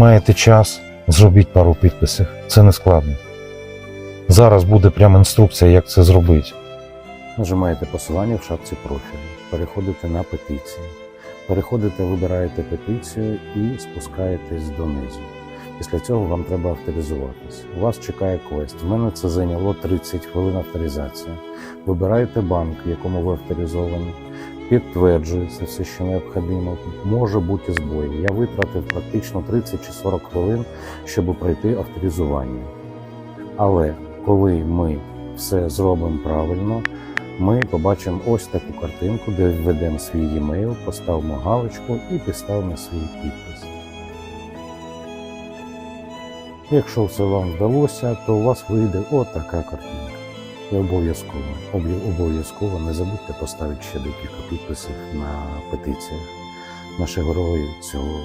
Маєте час, зробіть пару підписів. Це не складно. Зараз буде прямо інструкція, як це зробити. Нажимаєте посилання в шапці профілю, переходите на петиції. Переходите, вибираєте петицію і спускаєтесь донизу. Після цього вам треба авторизуватись. У вас чекає квест. У мене це зайняло 30 хвилин авторизація. Вибираєте банк, якому ви авторизовані, підтверджується все, що необхідно. Може бути збої. Я витратив практично 30 чи 40 хвилин, щоб пройти авторизування. Але коли ми все зробимо правильно, ми побачимо ось таку картинку, де введемо свій e-mail, поставимо галочку і підставимо свій підпис. Якщо все вам вдалося, то у вас вийде отака картинка. І обов'язково, обов'язково не забудьте поставити ще декілька підписів на петиціях. Наші герої цього